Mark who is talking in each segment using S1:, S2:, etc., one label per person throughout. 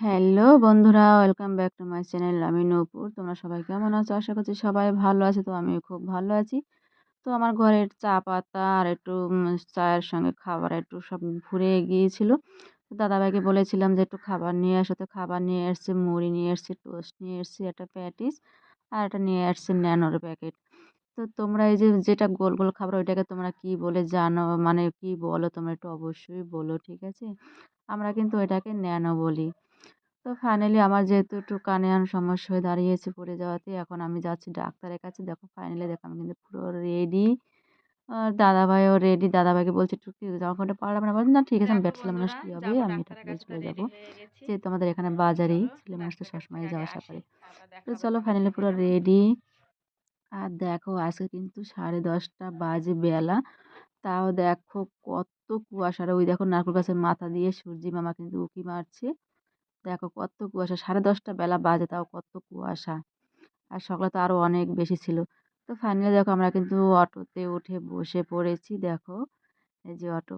S1: Hello বন্ধুরা, welcome back to my channel. আমি নূপুর, তোমরা সবাই কেমন আছো? আশা করছি সবাই ভালো আছে, তো আমি খুব ভালো আছি। তো আমার ঘরের চা পাতা আর একটু চায়ের সঙ্গে খাবার একটু সব ঘুরে গিয়েছিল। দাদাভাইকে বলেছিলাম যে, একটু খাবার নিয়ে আসো। তো খাবার নিয়ে এসছে মুড়ি নিয়ে এসছে টোস্ট নিয়ে এসছে একটা প্যাটিস আর একটা নিয়ে আসছে ন্যানোর প্যাকেট। তো তোমরা এই যে, যেটা গোল গোল খাবার, ওইটাকে তোমরা কি বলে জানো? মানে কি বলো? তোমরা একটু অবশ্যই বলো, ঠিক আছে? আমরা কিন্তু ওইটাকে ন্যানো বলি। তো ফাইনালি আমার যেহেতু একটু কানে আন সমস্যা হয়ে দাঁড়িয়েছে পড়ে যাওয়াতে এখন আমি যাচ্ছি ডাক্তারের কাছে। দেখো ফাইনালি দেখো আমি কিন্তু পুরো রেডি আর দাদাভাইও রেডি দাদাভাইকে বলছি একটু কি জামা কাপড়টা পারলাম না? বলছি না ঠিক আছে আমি ব্যাটসেলাম মানুষ কী হবে? আমি এটা পরে চলে যাব। যেহেতু আমাদের এখানে বাজারেই ছেলে মানুষ তো সবসময় যাওয়া আসা করে। তো চলো ফাইনালি পুরো রেডি আর দেখো আজকে কিন্তু সাড়ে দশটা বাজে বেলা। তাও দেখো কত কুয়াশার ওই দেখো নারকেল গাছের মাথা দিয়ে সূর্যি মামা কিন্তু উঁকি মারছে। দেখো কত কুয়াশা, সাড়ে দশটা বেলা বাজে তাও কত কুয়াশা। আর সকালে তো আরও অনেক বেশি ছিল। তো ফাইনালি দেখো আমরা কিন্তু অটোতে উঠে বসে পড়েছি দেখো, এই যে অটো।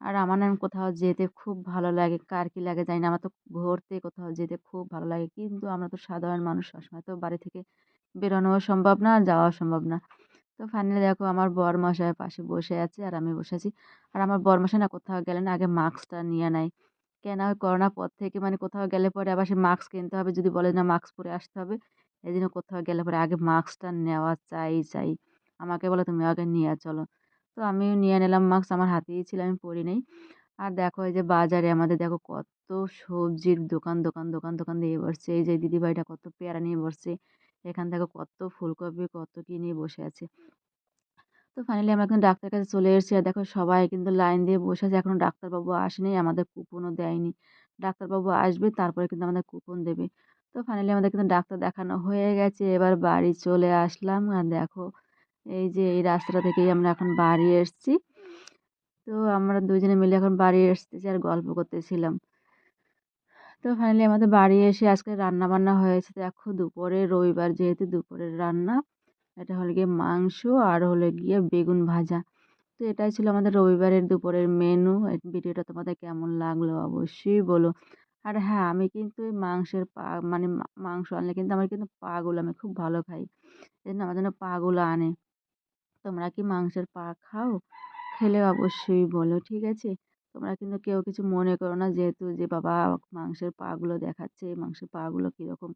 S1: আর আমার না কোথাও যেতে খুব ভালো লাগে, কার কী লাগে জানি না, আমার তো ঘুরতে কোথাও যেতে খুব ভালো লাগে। কিন্তু আমরা তো সাধারণ মানুষ, সবসময় তো বাড়ি থেকে বেরোনোও সম্ভব না, আর যাওয়াও সম্ভব না। তো ফাইনালি দেখো আমার বর মশাইয়ের পাশে বসে আছে আর আমি বসে আছি। আর আমার বর মশাই না কোথাও গেলে না আগে মাস্কটা নিয়ে নেয়। কেন হয় করোনার পর থেকে। মানে কোথাও গেলে পরে আবার সে মাস্ক কিনতে হবে। যদি বলে না মাস্ক পরে আসতে হবে এই জন্য কোথাও গেলে পরে আগে মাস্কটা নেওয়া চাই চাই। আমাকে বলে তুমি আগে নিয়ে চলো। তো আমিও নিয়ে নিলাম মাস্ক আমার হাতেই ছিল, আমি পরি নেই। আর দেখো এই যে বাজারে আমাদের দেখো কত সবজির দোকান দোকান দোকান দোকান দিয়ে বসছে। এই যে দিদিভাইটা কত পেয়ারা নিয়ে বসছে। এখান থেকে কত ফুলকপি, কত কী নিয়ে বসে আছে। তো ফাইনালি আমরা কিন্তু ডাক্তারের কাছে চলে এসেছি। আর দেখো সবাই কিন্তু লাইন দিয়ে বসে আছে। এখনও ডাক্তারবাবু আসেনি, আমাদের কুপনও দেয়নি। ডাক্তারবাবু আসবে, তারপরে কিন্তু আমাদের কুপন দেবে। তো ফাইনালি আমাদের কিন্তু ডাক্তার দেখানো হয়ে গেছে। এবার বাড়ি চলে আসলাম। আর দেখো এই যে এই রাস্তাটা থেকেই আমরা এখন বাড়ি এসেছি। তো আমরা দুজনে মিলে এখন বাড়ি এসতেছি আর গল্প করতেছিলাম। তো ফাইনালি আমাদের বাড়ি এসে আজকে রান্না বান্না হয়েছে। দেখো দুপুরে রবিবার যেহেতু দুপুরের রান্না। এটা হলো গিয়ে মাংস আর হলো গিয়ে বেগুন ভাজা। তো এটাই ছিল আমাদের রবিবারের দুপুরের মেনু ভিডিওটা তোমাদের কেমন লাগল অবশ্যই বলো। আর হ্যাঁ আমি কিন্তু ওই মাংসের পা মানে মাংস আনলে কিন্তু আমার কিন্তু পাগুলো আমি খুব ভালো খাই। এই জন্য আমার জন্য পাগুলো আনে। তোমরা কি মাংসের পা খাও? খেলে অবশ্যই বলো, ঠিক আছে? তোমরা কিন্তু কেউ কিছু মনে করো না, যেহেতু যে বাবা মাংসের পাগুলো দেখাচ্ছে মাংসের পাগুলো কীরকম?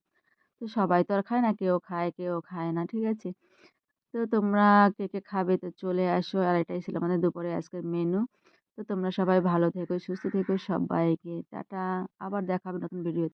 S1: তো সবাই তো আর খায় না, কেউ খায় কেউ খায় না, ঠিক আছে? তো তোমরা কে কে খাবে তো চলে আসো। আর এটাই ছিল আমাদের দুপুরে আজকের মেনু তো তোমরা সবাই ভালো থেকো, সুস্থ থেকো সবাইকে। টাটা। আবার দেখা হবে নতুন ভিডিও